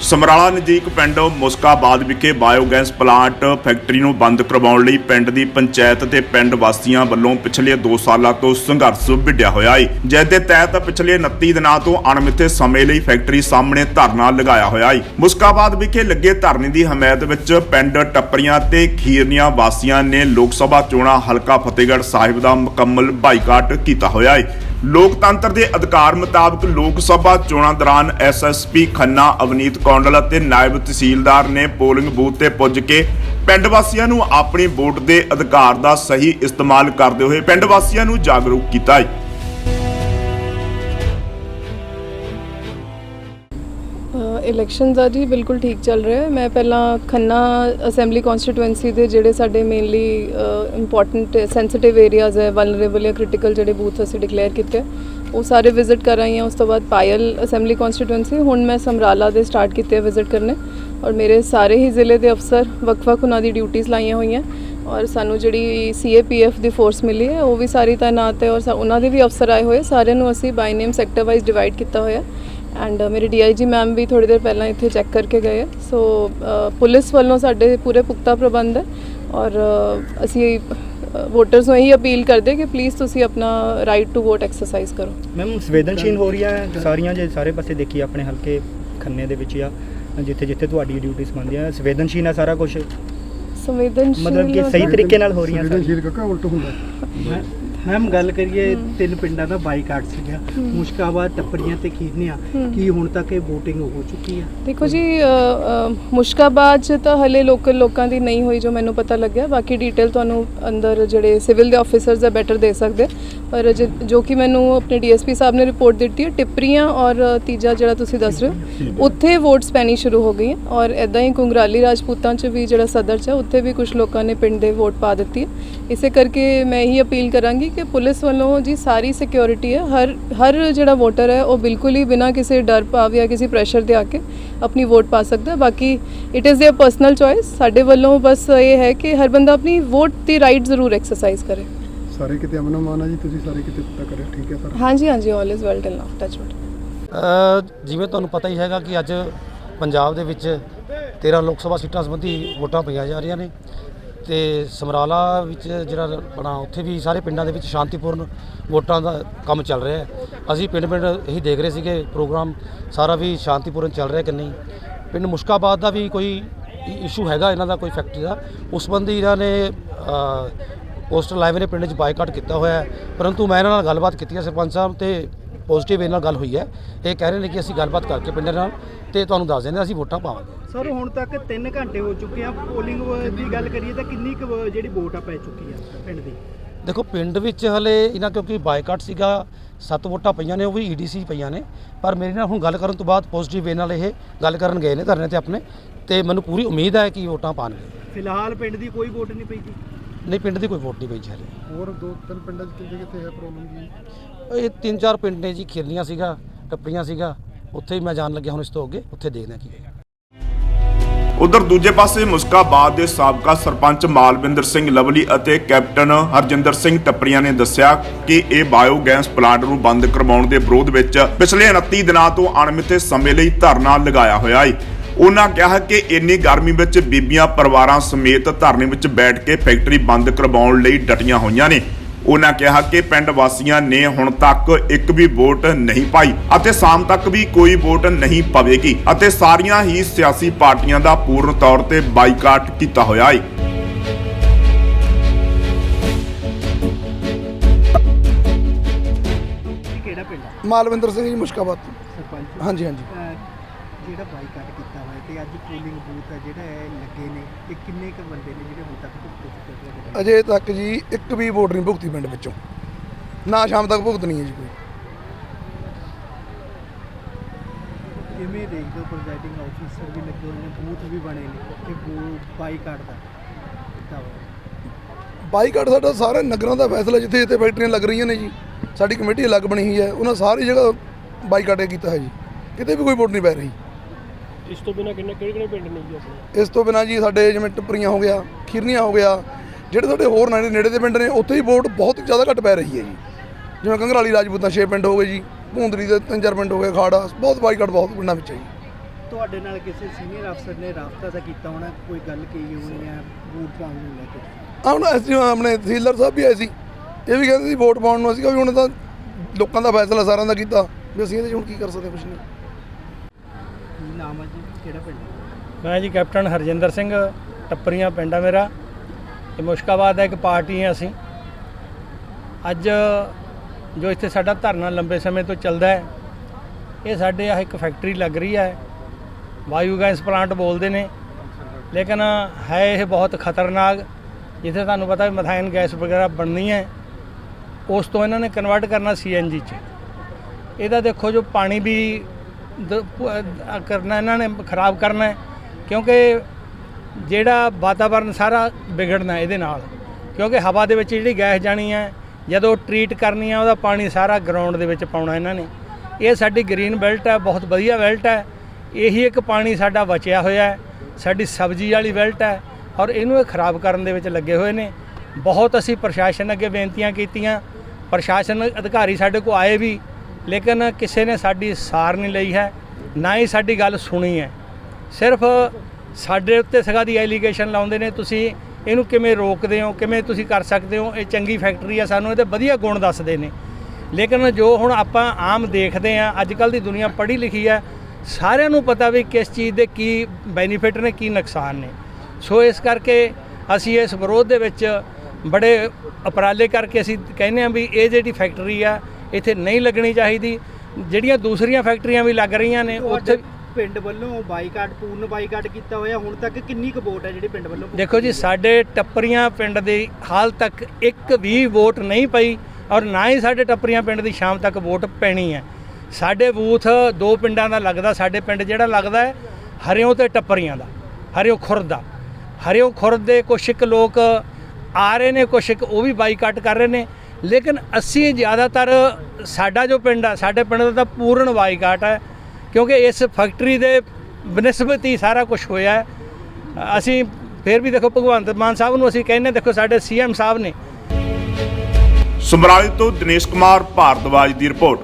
ਸਮਰਾਲਾ ਨਜ਼ਦੀਕ ਪਿੰਡ ਮੁਸਕਾਬਾਦ ਵਿਖੇ ਬਾਇਓਗੈਸ ਪਲਾਂਟ ਫੈਕਟਰੀ ਨੂੰ ਬੰਦ ਕਰਵਾਉਣ ਲਈ ਪਿੰਡ ਦੀ ਪੰਚਾਇਤ ਤੇ ਪਿੰਡ ਵਾਸੀਆਂ ਵੱਲੋਂ ਪਿਛਲੇ 2 ਸਾਲਾਂ ਤੋਂ ਸੰਘਰਸ਼ ਵਿੱਢਿਆ ਹੋਇਆ ਹੈ ਜਿਸ ਦੇ ਤਹਿਤ ਪਿਛਲੇ 29 ਦਿਨਾਂ ਤੋਂ ਅਣਮਿੱਥੇ ਸਮੇਂ ਲਈ ਫੈਕਟਰੀ ਸਾਹਮਣੇ ਧਰਨਾ ਲਗਾਇਆ ਹੋਇਆ ਹੈ ਮੁਸਕਾਬਾਦ ਵਿਖੇ ਲੱਗੇ ਧਰਨੇ ਦੀ ਹਮਾਇਤ ਵਿੱਚ ਪਿੰਡ ਟੱਪਰੀਆਂ ਤੇ ਖੀਰਨੀਆਂ ਵਾਸੀਆਂ ਨੇ ਲੋਕ ਸਭਾ ਚੋਣਾਂ ਹਲਕਾ ਫਤਿਹਗੜ੍ਹ ਸਾਹਿਬ ਦਾ ਮੁਕੰਮਲ ਬਾਈਕਾਟ ਕੀਤਾ ਹੋਇਆ ਹੈ ਲੋਕਤੰਤਰ ਦੇ ਅਧਿਕਾਰ ਮੁਤਾਬਕ ਲੋਕ ਸਭਾ ਚੋਣਾਂ ਦੌਰਾਨ ਐਸਐਸਪੀ ਖੰਨਾ, ਅਵਨੀਤ ਕੌਂਡਲ ਅਤੇ ਨਾਇਬ ਤਹਿਸੀਲਦਾਰ ਨੇ ਪੋਲਿੰਗ ਬੂਥ ਤੇ ਪੁੱਜ ਕੇ ਪਿੰਡ ਵਾਸੀਆਂ ਨੂੰ ਆਪਣੀ ਵੋਟ ਦੇ ਅਧਿਕਾਰ ਦਾ ਸਹੀ ਇਸਤੇਮਾਲ ਕਰਦੇ ਹੋਏ ਪਿੰਡ ਵਾਸੀਆਂ ਨੂੰ ਜਾਗਰੂਕ ਕੀਤਾ ਹੈ। ਇਲੈਕਸ਼ਨ ਦਾ ਜੀ ਬਿਲਕੁਲ ਠੀਕ ਚੱਲ ਰਿਹਾ ਹੈ। ਮੈਂ ਪਹਿਲਾਂ ਖੰਨਾ ਅਸੈਂਬਲੀ ਕਨਸਟੀਟੂਐਂਸੀ ਦੇ ਜਿਹੜੇ ਸਾਡੇ ਮੇਨਲੀ ਇੰਪੋਰਟੈਂਟ ਸੈਂਸਿਟਿਵ ਏਰੀਆਜ਼ ਹੈ ਵਲਨਰੇਬਲ ਜਾਂ ਕ੍ਰਿਟੀਕਲ ਜਿਹੜੇ ਬੂਥ ਅਸੀਂ ਡਿਕਲੇਅਰ ਕੀਤੇ, ਉਹ ਸਾਰੇ ਵਿਜ਼ਿਟ ਕਰ ਆਈ ਹਾਂ। ਉਸ ਤੋਂ ਬਾਅਦ ਪਾਇਲ ਅਸੈਂਬਲੀ ਕਨਸਟੀਟੂਐਂਸੀ ਹੁਣ ਮੈਂ ਸਮਰਾਲਾ ਦੇ ਸਟਾਰਟ ਕੀਤੇ ਵਿਜ਼ਿਟ ਕਰਨੇ। ਔਰ ਮੇਰੇ ਸਾਰੇ ਹੀ ਜ਼ਿਲ੍ਹੇ ਦੇ ਅਫਸਰ ਵੱਖ-ਵੱਖ ਉਹਨਾਂ ਦੀ ਡਿਊਟੀਆਂ ਲਾਈਆਂ ਹੋਈਆਂ। ਔਰ ਸਾਨੂੰ ਜਿਹੜੀ ਸੀਏਪੀਐਫ ਦੀ ਫੋਰਸ ਮਿਲੀ ਹੈ, ਉਹ ਵੀ ਸਾਰੀ ਤਾਇਨਾਤ ਹੈ। ਔਰ ਉਹਨਾਂ ਦੇ ਵੀ ਅਫਸਰ ਆਏ ਹੋਏ, ਸਾਰਿਆਂ ਨੂੰ ਅਸੀਂ by name sector wise divide ਕੀਤਾ ਹੋਇਆ। ਐਂਡ ਮੇਰੇ ਡੀਆਈਜੀ ਮੈਮ ਵੀ ਥੋੜੀ ਦੇਰ ਪਹਿਲਾਂ ਇੱਥੇ ਚੈੱਕ ਕਰਕੇ ਗਏ। ਸੋ ਪੁਲਿਸ ਵੱਲੋਂ ਸਾਡੇ ਪੂਰੇ ਪੁਖਤਾ ਪ੍ਰਬੰਧ ਹੈ ਔਰ ਅਸੀਂ ਵੋਟਰਸ ਨੂੰ ਇਹੀ ਅਪੀਲ ਕਰਦੇ ਕਿ ਪਲੀਜ਼ ਤੁਸੀਂ ਆਪਣਾ ਰਾਈਟ ਟੂ ਵੋਟ ਐਕਸਰਸਾਈਜ਼ ਕਰੋ ਮੈਮ ਸੰਵੇਦਨਸ਼ੀਲ ਹੋ ਰਹੀਆਂ ਹੈ ਸਾਰੀਆਂ ਜੇ ਸਾਰੇ ਪਾਸੇ ਦੇਖੀ ਆਪਣੇ ਹਲਕੇ ਖੰਨੇ ਦੇ ਵਿੱਚ ਆ ਜਿੱਥੇ ਜਿੱਥੇ ਤੁਹਾਡੀ ਡਿਊਟੀ ਸੰਬੰਧੀ ਆ ਸੰਵੇਦਨਸ਼ੀਲ ਹੈ ਸਾਰਾ ਕੁਝ ਸੰਵੇਦਨਸ਼ੀਲ ਮਤਲਬ ਕਿ ਸਹੀ ਤਰੀਕੇ ਨਾਲ ਹੋ ਰਹੀਆਂ ਸੰਵੇਦਨਸ਼ੀਲ ਕਾ ਉਲਟ ਹੁੰਦਾ ਮੈਮ ਗੱਲ ਕਰੀਏ ਤਿੰਨ ਪਿੰਡਾਂ ਦਾ ਬਾਈਕਾਟ ਸੀਗਾ। ਮੁਸ਼ਕਾਬਾਦ ਟੱਪਰੀਆਂ ਤੇ ਖੀਰਨੀਆਂ ਕੀ ਹੁਣ ਤੱਕ ਇਹ VOTING ਹੋ ਚੁੱਕੀ ਹੈ ਦੇਖੋ ਜੀ ਮੁਸ਼ਕਾਬਾਦ ਚ ਤਾਂ ਹਲੇ ਲੋਕਲ ਲੋਕਾਂ ਦੀ ਨਹੀਂ ਹੋਈ ਜੋ ਮੈਨੂੰ ਪਤਾ ਲੱਗਿਆ। ਬਾਕੀ ਡਿਟੇਲ ਤੁਹਾਨੂੰ ਅੰਦਰ ਜਿਹੜੇ ਸਿਵਲ ਦੇ ਆਫੀਸਰਸ ਆ ਬੈਟਰ ਦੇ ਸਕਦੇ। ਪਰ ਜ- ਜੋ ਕਿ ਮੈਨੂੰ ਆਪਣੇ ਡੀਐਸਪੀ ਸਾਹਿਬ ਨੇ ਰਿਪੋਰਟ ਦਿੱਤੀ ਹੈ ਟਿੱਪਰੀਆਂ ਔਰ ਤੀਜਾ ਜਿਹੜਾ ਤੁਸੀਂ ਦੱਸ ਰਹੇ ਹੋ ਉੱਥੇ ਵੋਟਸ ਪੈਣੀ ਸ਼ੁਰੂ ਹੋ ਗਈਆਂ। ਔਰ ਐਦਾਂ ਹੀ ਕੁੰਗਰਾਲੀ ਰਾਜਪੂਤਾਂ ਚ ਵੀ ਜਿਹੜਾ ਸਦਰ ਚ ਹੈ ਉੱਥੇ ਵੀ ਕੁਝ ਲੋਕਾਂ ਨੇ ਪਿੰਡ ਦੇ ਵੋਟ ਪਾ ਦਿੱਤੀ ਹੈ। ਇਸੇ ਕਰਕੇ ਮੈਂ ਇਹੀ ਅਪੀਲ ਕਰਾਂਗੀ ਕਿ ਪੁਲਿਸ ਵੱਲੋਂ ਜੀ ਸਾਰੀ ਸਿਕਿਉਰਿਟੀ ਹੈ ਹਰ ਹਰ ਜਿਹੜਾ ਵੋਟਰ ਹੈ ਉਹ ਬਿਲਕੁਲ ਹੀ ਬਿਨਾਂ ਕਿਸੇ ਡਰ ਭਾਵ ਜਾਂ ਕਿਸੇ ਪ੍ਰੈਸ਼ਰ ਦੇ ਆ ਕੇ ਆਪਣੀ ਵੋਟ ਪਾ ਸਕਦਾ ਹੈ। ਬਾਕੀ it is their personal choice ਸਾਡੇ ਵੱਲੋਂ ਬਸ ਇਹ ਹੈ ਕਿ ਹਰ ਬੰਦਾ ਆਪਣੀ ਵੋਟ ਦੀ ਰਾਈਟ ਜ਼ਰੂਰ ਐਕਸਰਸਾਈਜ਼ ਕਰੇ ਸਾਰੇ ਕਿਤੇ ਅਮਨ ਅਮਾਨ ਆ ਜੀ ਤੁਸੀਂ ਸਾਰੇ ਕਿਤੇ ਪਤਾ ਕਰਿਓ ਠੀਕ ਹੈ ਸਰ ਹਾਂਜੀ ਹਾਂਜੀ all is well till now touch wood ਅ, ਜਿਵੇਂ ਤੁਹਾਨੂੰ ਪਤਾ ਹੀ ਹੈਗਾ ਕਿ ਅੱਜ ਪੰਜਾਬ ਦੇ ਵਿੱਚ 13 ਲੋਕ ਸਭਾ ਸੀਟਾਂ ਸੰਬੰਧੀ ਵੋਟਾਂ ਪਈਆਂ ਜਾ ਰਹੀਆਂ ਨੇ ਤੇ ਸਮਰਾਲਾ ਵਿੱਚ ਜਿਹੜਾ ਬਣਾ ਉੱਥੇ ਵੀ ਸਾਰੇ ਪਿੰਡਾਂ ਦੇ ਵਿੱਚ ਸ਼ਾਂਤੀਪੂਰਨ ਵੋਟਾਂ ਦਾ ਕੰਮ ਚੱਲ ਰਿਹਾ ਹੈ। ਅਸੀਂ ਪਿੰਡ ਪਿੰਡ ਇਹੀ ਦੇਖ ਰਹੇ ਸੀਗੇ, ਪ੍ਰੋਗਰਾਮ ਸਾਰਾ ਵੀ ਸ਼ਾਂਤੀਪੂਰਨ ਚੱਲ ਰਿਹਾ ਕਿ ਨਹੀਂ। ਪਿੰਡ ਮੁਸ਼ਕਾਬਾਦ ਦਾ ਵੀ ਕੋਈ ਇਸ਼ੂ ਹੈਗਾ ਇਹਨਾਂ ਦਾ, ਕੋਈ ਫੈਕਟਰੀ ਦਾ। ਉਸ ਸੰਬੰਧੀ ਇਹਨਾਂ ਨੇ ਪੋਸਟਰ ਲਾਈਵ ਨੇ, ਪਿੰਡ 'ਚ ਬਾਈਕਾਟ ਕੀਤਾ ਹੋਇਆ ਪਰੰਤੂ ਮੈਂ ਇਹਨਾਂ ਨਾਲ ਗੱਲਬਾਤ ਕੀਤੀ ਹੈ ਸਰਪੰਚ ਸਾਹਿਬ ਤੇ ਪੋਜ਼ਿਟਿਵ ਇਹਨਾਂ ਨਾਲ ਗੱਲ ਹੋਈ ਹੈ। ਇਹ ਕਹਿ ਰਹੇ ਨੇ ਕਿ ਅਸੀਂ ਗੱਲਬਾਤ ਕਰਕੇ ਪਿੰਡ ਨਾਲ ਤੇ ਤੁਹਾਨੂੰ ਦੱਸ ਦਿੰਦੇ ਹਾਂ ਅਸੀਂ ਵੋਟਾਂ ਪਾਵਾਂਗੇ। ਸਰ ਹੁਣ ਤੱਕ 3 ਘੰਟੇ ਹੋ ਚੁੱਕੇ ਆ। ਪੋਲਿੰਗ ਦੀ ਗੱਲ ਕਰੀਏ ਤਾਂ ਕਿੰਨੀ ਕੁ ਜਿਹੜੀ ਵੋਟ ਆ ਪੈ ਚੁੱਕੀ ਆ ਪਿੰਡ ਦੀ? ਦੇਖੋ ਪਿੰਡ ਵਿੱਚ ਹਲੇ ਇਹਨਾਂ ਕਿਉਂਕਿ ਬਾਈਕਾਟ ਸੀਗਾ ਸੱਤ ਵੋਟਾਂ ਪਈਆਂ ਨੇ ਉਹ ਵੀ ਈਡੀਸੀ ਪਈਆਂ ਨੇ। ਪਰ ਮੇਰੇ ਨਾਲ ਹੁਣ ਗੱਲ ਕਰਨ ਤੋਂ ਬਾਅਦ ਪੋਜ਼ਿਟਿਵ ਵੇ ਨਾਲ ਇਹ ਗੱਲ ਕਰਨ ਗਏ ਨੇ ਧਰਨੇ ਤੇ ਆਪਣੇ। ਤੇ ਮੈਨੂੰ ਪੂਰੀ ਉਮੀਦ ਹੈ ਕਿ ਵੋਟਾਂ ਪਾਣਗੇ। ਫਿਲਹਾਲ ਪਿੰਡ ਦੀ ਕੋਈ ਵੋਟ ਨਹੀਂ ਪਈ ਜੀ। ਨਹੀਂ ਪਿੰਡ ਦੀ ਕੋਈ ਵੋਟ ਨਹੀਂ ਪਈ ਜੀ ਹਲੇ। ਹੋਰ ਦੋ ਤਿੰਨ ਪਿੰਡਾਂ 'ਚ ਕਿਤੇ ਕਿਤੇ ਹੈ ਪ੍ਰੋਬਲਮ ਜੀ? ਇਹ ਤਿੰਨ ਚਾਰ ਪਿੰਡ ਨੇ ਜੀ ਖਿਰਲੀਆਂ ਸੀਗਾ ਟੱਪਰੀਆਂ ਸੀਗਾ। ਉੱਥੇ ਹੀ ਮੈਂ ਜਾਣ ਲੱਗਿਆ ਹੁਣ ਇਸ ਤੋਂ ਅੱਗੇ, ਉੱਥੇ ਦੇਖਦੇ ਕੀ ਉਧਰ ਦੂਜੇ ਪਾਸੇ ਮੁਸਕਾਬਾਦ ਦੇ ਸਾਬਕਾ ਸਰਪੰਚ ਮਾਲਵਿੰਦਰ ਸਿੰਘ ਲਵਲੀ ਅਤੇ ਕੈਪਟਨ ਹਰਜਿੰਦਰ ਸਿੰਘ ਟੱਪਰੀਆਂ ਨੇ ਦੱਸਿਆ ਕਿ ਇਹ ਬਾਇਓਗੈਸ ਪਲਾਂਟ ਨੂੰ ਬੰਦ ਕਰਵਾਉਣ ਦੇ ਵਿਰੋਧ ਵਿੱਚ ਪਿਛਲੇ 29 ਦਿਨਾਂ ਤੋਂ ਅਣਮਿੱਥੇ ਸਮੇਂ ਲਈ ਧਰਨਾ ਲਗਾਇਆ ਹੋਇਆ ਹੈ ਉਹਨਾਂ ਕਿਹਾ ਕਿ ਇੰਨੀ ਗਰਮੀ ਵਿੱਚ ਬੀਬੀਆਂ ਪਰਿਵਾਰਾਂ ਸਮੇਤ ਧਰਨੇ ਵਿੱਚ ਬੈਠ ਕੇ ਫੈਕਟਰੀ ਬੰਦ ਕਰਵਾਉਣ ਲਈ ਡਟੀਆਂ ਹੋਈਆਂ ਨੇ। ਉਹਨਾਂ ਕਿਹਾ ਕਿ ਪਿੰਡ ਵਾਸੀਆਂ ਨੇ ਹੁਣ ਤੱਕ ਇੱਕ ਵੀ ਵੋਟ ਨਹੀਂ ਪਾਈ ਅਤੇ ਸ਼ਾਮ ਤੱਕ ਵੀ ਕੋਈ ਵੋਟ ਨਹੀਂ ਪਵੇਗੀ ਅਤੇ ਸਾਰੀਆਂ ਹੀ ਸਿਆਸੀ ਪਾਰਟੀਆਂ ਦਾ ਪੂਰਨ ਤੌਰ ਤੇ ਬਾਈਕਾਟ ਕੀਤਾ ਹੋਇਆ ਹੈ ਮਾਲਵਿੰਦਰ ਸਿੰਘ ਜੀ ਮੁਸ਼ਕਾਬਾਦ ਤੋਂ। ਸਰਪੰਚ। ਹਾਂਜੀ ਹਾਂਜੀ। ਜਿਹੜਾ ਬਾਈਕਾਟ ਕੀਤਾ ਹੋਇਆ ਤੇ ਅੱਜ ਪੋਲਿੰਗ ਬੂਥ ਆ ਜਿਹੜਾ ਇਹ ਲੱਗੇ ਨੇ ਤੇ ਕਿੰਨੇ ਕੁ ਬੰਦੇ ਨੇ ਜਿਹੜੇ ਹੁਣ ਤੱਕ ਭੁਗਤ ਚੁੱਕੇ ਨਾਲ? ਅਜੇ ਤੱਕ ਜੀ ਇੱਕ ਵੀ ਵੋਟ ਨਹੀਂ ਭੁਗਤੀ ਪਿੰਡ ਵਿੱਚੋਂ। ਨਾ ਸ਼ਾਮ ਤੱਕ ਭੁਗਤਣੀ ਹੈ ਜੀ ਕੋਈ। ਕਿਵੇਂ ਦੇਖਦੇ ਹੋ ਪ੍ਰੈਜ਼ਾਈਡਿੰਗ ਆਫੀਸਰ ਵੀ ਲੱਗੇ ਹੋਏ ਨੇ ਬੂਥ ਵੀ ਬਣੇ ਨੇ ਤੇ ਬਾਈਕਾਟ ਦਾ ਕੀਤਾ ਹੋਇਆ? ਬਾਈਕਾਟ ਸਾਡਾ ਸਾਰੇ ਨਗਰਾਂ ਦਾ ਫੈਸਲਾ ਜਿੱਥੇ ਜਿੱਥੇ ਫੈਕਟਰੀਆਂ ਲੱਗ ਰਹੀਆਂ ਨੇ ਜੀ ਸਾਡੀ ਕਮੇਟੀ ਅਲੱਗ ਬਣੀ ਹੋਈ ਹੈ ਉਹਨਾਂ ਸਾਰੀ ਜਗ੍ਹਾ ਬਾਈਕਾਟ ਕੀਤਾ ਹੈ ਜੀ। ਕਿਤੇ ਵੀ ਕੋਈ ਵੋਟ ਨਹੀਂ ਪੈ ਰਹੀ। ਇਸ ਤੋਂ ਬਿਨਾ ਕਿੰਨੇ ਕਿਹੜੇ ਕਿਹੜੇ ਪਿੰਡ ਨੇ ਜੀ ਆਪਣੇ? ਇਸ ਤੋਂ ਬਿਨਾਂ ਜੀ ਸਾਡੇ ਜਿਵੇਂ ਟੱਪਰੀਆਂ ਹੋ ਗਿਆ ਖੀਰਨੀਆਂ ਹੋ ਗਿਆ ਜਿਹੜੇ ਸਾਡੇ ਹੋਰ ਨੇੜੇ ਨੇੜੇ ਦੇ ਪਿੰਡ ਨੇ ਉੱਥੇ ਹੀ ਵੋਟ ਬਹੁਤ ਜ਼ਿਆਦਾ ਘੱਟ ਪੈ ਰਹੀ ਹੈ ਜੀ। ਜਿਵੇਂ ਕੰਗਰਾਲੀ ਰਾਜਪੂਤਾਂ 6 ਪਿੰਡ ਹੋ ਗਏ ਜੀ ਭੂੰਦਰੀ ਦੇ ਤਿੰਨ ਚਾਰ ਪਿੰਡ ਹੋ ਗਏ ਖਾੜਾ ਬਹੁਤ ਬਾਈਕਾਟ ਬਹੁਤ ਪਿੰਡਾਂ ਵਿੱਚ ਹੈ ਜੀ। ਤੁਹਾਡੇ ਨਾਲ ਕਿਸੇ ਸੀਨੀਅਰ ਅਫਸਰ ਨੇ ਰਾਬਤਾ ਤਾਂ ਕੀਤਾ ਹੋਣਾ? ਕੋਈ ਗੱਲ ਕਹੀ ਹੋਣੀ ਹੈ ਵੋਟ ਪਾਉਣ ਨੂੰ ਲੈ ਕੇ? ਆ ਹੁਣ ਅਸੀਂ ਆਪਣੇ ਤਹਿਸੀਲਦਾਰ ਸਾਹਿਬ ਵੀ ਆਏ ਸੀ ਇਹ ਵੀ ਕਹਿੰਦੇ ਸੀ ਵੋਟ ਪਾਉਣ ਨੂੰ ਅਸੀਂ ਕਿਹਾ ਵੀ ਹੁਣ ਤਾਂ ਲੋਕਾਂ ਦਾ ਫੈਸਲਾ ਸਾਰਿਆਂ ਦਾ ਕੀਤਾ ਵੀ ਅਸੀਂ ਇਹਦੇ 'ਚ ਹੁਣ ਕੀ ਕਰ ਸਕਦੇ ਕੁਛ ਨਹੀਂ। ਕੀ ਨਾਮ ਹੈ ਜੀ? ਕਿਹੜਾ ਪਿੰਡ ਹੈ? ਮੈਂ ਜੀ ਕੈਪਟਨ ਹਰਜਿੰਦਰ ਸਿੰਘ, ਟੱਪਰੀਆਂ ਪਿੰਡ ਆ ਮੇਰਾ। ਤੇ ਮੁਸ਼ਕਾਬਾਦ ਦਾ ਇੱਕ ਪਾਰਟੀ ਹਾਂ ਅਸੀਂ। ਅੱਜ ਜੋ ਇੱਥੇ ਸਾਡਾ ਧਰਨਾ ਲੰਬੇ ਸਮੇਂ ਤੋਂ ਚੱਲਦਾ ਹੈ, ਇਹ ਸਾਡੇ ਆ ਇੱਕ ਫੈਕਟਰੀ ਲੱਗ ਰਹੀ ਹੈ। ਵਾਯੂ ਗੈਸ ਪਲਾਂਟ ਬੋਲਦੇ ਨੇ। ਲੇਕਿਨ ਹੈ ਇਹ ਬਹੁਤ ਖਤਰਨਾਕ, ਜਿੱਥੇ ਤੁਹਾਨੂੰ ਪਤਾ ਵੀ ਮਥਾਇਨ ਗੈਸ ਵਗੈਰਾ ਬਣਨੀ ਹੈ, ਉਸ ਤੋਂ ਇਹਨਾਂ ਨੇ ਕਨਵਰਟ ਕਰਨਾ ਸੀਐਨਜੀ 'ਚ। ਇਹਦਾ ਦੇਖੋ ਜੋ ਪਾਣੀ ਵੀ ਕਰਨਾ, ਇਹਨਾਂ ਨੇ ਖਰਾਬ ਕਰਨਾ ਕਿਉਂਕਿ ਜਿਹੜਾ ਵਾਤਾਵਰਨ ਸਾਰਾ ਵਿਗੜਨਾ ਇਹਦੇ ਨਾਲ। ਕਿਉਂਕਿ ਹਵਾ ਦੇ ਵਿੱਚ ਜਿਹੜੀ ਗੈਸ ਜਾਣੀ ਹੈ, ਜਦੋਂ ਟਰੀਟ ਕਰਨੀ ਹੈ, ਉਹਦਾ ਪਾਣੀ ਸਾਰਾ ਗਰਾਊਂਡ ਦੇ ਵਿੱਚ ਪਾਉਣਾ ਇਹਨਾਂ ਨੇ। ਇਹ ਸਾਡੀ ਗ੍ਰੀਨ ਬੈਲਟ ਹੈ, ਬਹੁਤ ਵਧੀਆ ਬੈਲਟ ਹੈ। ਇਹੀ ਇੱਕ ਪਾਣੀ ਸਾਡਾ ਬਚਿਆ ਹੋਇਆ ਹੈ, ਸਾਡੀ ਸਬਜ਼ੀ ਵਾਲੀ ਬੈਲਟ ਹੈ ਔਰ ਇਹਨੂੰ ਇਹ ਖਰਾਬ ਕਰਨ ਦੇ ਵਿੱਚ ਲੱਗੇ ਹੋਏ ਨੇ। ਬਹੁਤ ਅਸੀਂ ਪ੍ਰਸ਼ਾਸਨ ਅੱਗੇ ਬੇਨਤੀਆਂ ਕੀਤੀਆਂ। ਪ੍ਰਸ਼ਾਸਨ ਅਧਿਕਾਰੀ ਸਾਡੇ ਕੋਲ ਆਏ ਵੀ ਲੇਕਿਨ ਕਿਸੇ ਨੇ ਸਾਡੀ ਸਾਰ ਨਹੀਂ ਲਈ ਹੈ, ਨਾ ਹੀ ਸਾਡੀ ਗੱਲ ਸੁਣੀ ਹੈ। ਸਿਰਫ ਸਾਡੇ ਉੱਤੇ ਸਗਾ ਦੀ ਐਲੀਗੇਸ਼ਨ ਲਾਉਂਦੇ ਨੇ, ਤੁਸੀਂ ਇਹਨੂੰ ਕਿਵੇਂ ਰੋਕਦੇ ਹੋ, ਕਿਵੇਂ ਤੁਸੀਂ ਕਰ ਸਕਦੇ ਹੋ, ਇਹ ਚੰਗੀ ਫੈਕਟਰੀ ਆ ਸਾਨੂੰ, ਇਹਦੇ ਵਧੀਆ ਗੁਣ ਦੱਸਦੇ ਨੇ। ਲੇਕਿਨ ਜੋ ਹੁਣ ਆਪਾਂ ਆਮ ਦੇਖਦੇ ਆ ਅੱਜ ਕੱਲ ਦੀ ਦੁਨੀਆ ਪੜ੍ਹੀ ਲਿਖੀ ਹੈ, ਸਾਰਿਆਂ ਨੂੰ ਪਤਾ ਵੀ ਕਿਸ ਚੀਜ਼ ਦੇ ਕੀ ਬੈਨੀਫਿਟ ਨੇ, ਕੀ ਨੁਕਸਾਨ ਨੇ। ਸੋ ਇਸ ਕਰਕੇ ਅਸੀਂ ਇਸ ਵਿਰੋਧ ਦੇ ਵਿੱਚ ਬੜੇ ਉਪਰਾਲੇ ਕਰਕੇ ਅਸੀਂ ਕਹਿੰਦੇ ਆ ਵੀ ਇਹ ਜਿਹੜੀ ਫੈਕਟਰੀ ਆ ਇੱਥੇ ਨਹੀਂ ਲੱਗਣੀ ਚਾਹੀਦੀ। ਜਿਹੜੀਆਂ ਦੂਸਰੀਆਂ ਫੈਕਟਰੀਆਂ ਵੀ ਲੱਗ ਰਹੀਆਂ ਨੇ ਉੱਥੇ ਪਿੰਡ ਵੱਲੋਂ ਬਾਈਕਾਟ ਪੂਰਨ ਬਾਈਕਾਟ ਕੀਤਾ ਹੋਇਆ ਹੁਣ ਤੱਕ ਕਿੰਨੀ ਕੁ ਵੋਟ ਹੈ ਜਿਹੜੀ ਪਿੰਡ ਵੱਲੋਂ? ਦੇਖੋ ਜੀ ਸਾਡੇ ਟੱਪਰੀਆਂ ਪਿੰਡ ਦੀ ਹਾਲ ਤੱਕ ਇੱਕ ਵੀ ਵੋਟ ਨਹੀਂ ਪਈ ਔਰ ਨਾ ਹੀ ਸਾਡੇ ਟੱਪਰੀਆਂ ਪਿੰਡ ਦੀ ਸ਼ਾਮ ਤੱਕ ਵੋਟ ਪੈਣੀ ਹੈ। ਸਾਡੇ ਬੂਥ ਦੋ ਪਿੰਡਾਂ ਦਾ ਲੱਗਦਾ ਸਾਡੇ ਪਿੰਡ ਜਿਹੜਾ ਲੱਗਦਾ ਹੈ ਹਰਿਓ ਤੇ ਟੱਪਰੀਆਂ ਦਾ ਹਰਿਓ ਖੁਰਦ ਦਾ। ਹਰਿਓ ਖੁਰਦ ਦੇ ਕੁਛ ਕੁ ਲੋਕ ਆ ਰਹੇ ਨੇ ਕੁਛ ਕੁ ਉਹ ਵੀ ਬਾਈਕਾਟ ਕਰ ਰਹੇ ਨੇ। ਲੇਕਿਨ ਅਸੀਂ ਜ਼ਿਆਦਾਤਰ, ਸਾਡਾ ਜੋ ਪਿੰਡ ਆ, ਸਾਡੇ ਪਿੰਡ ਦਾ ਤਾਂ ਪੂਰਨ ਬਾਈਕਾਟ ਹੈ, ਕਿਉਂਕਿ ਇਸ ਫੈਕਟਰੀ ਦੇ ਬਨਸਬਤ ਹੀ ਸਾਰਾ ਕੁਝ ਹੋਇਆ ਅਸੀਂ ਫਿਰ ਵੀ ਦੇਖੋ ਭਗਵੰਤ ਮਾਨ ਸਾਹਿਬ ਨੂੰ ਅਸੀਂ ਕਹਿੰਨੇ ਦੇਖੋ ਸਾਡੇ ਸੀਐਮ ਸਾਹਿਬ ਨੇ। ਸਮਰਾਲੇ ਤੋਂ ਦਿਨੇਸ਼ ਕੁਮਾਰ, ਭਾਰਦਵਾਜ ਦੀ ਰਿਪੋਰਟ।